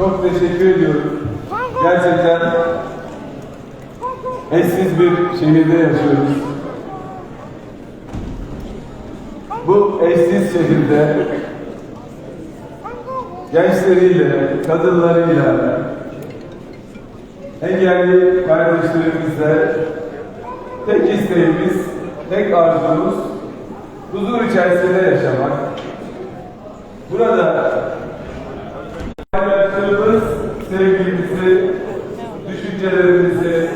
Çok teşekkür ediyorum. Gerçekten eşsiz bir şehirde yaşıyoruz. Bu eşsiz şehirde gençleriyle, kadınlarıyla, engelli kardeşlerimizle tek isteğimiz, tek arzumuz huzur içerisinde yaşamak. Burada düşüncelerinizi,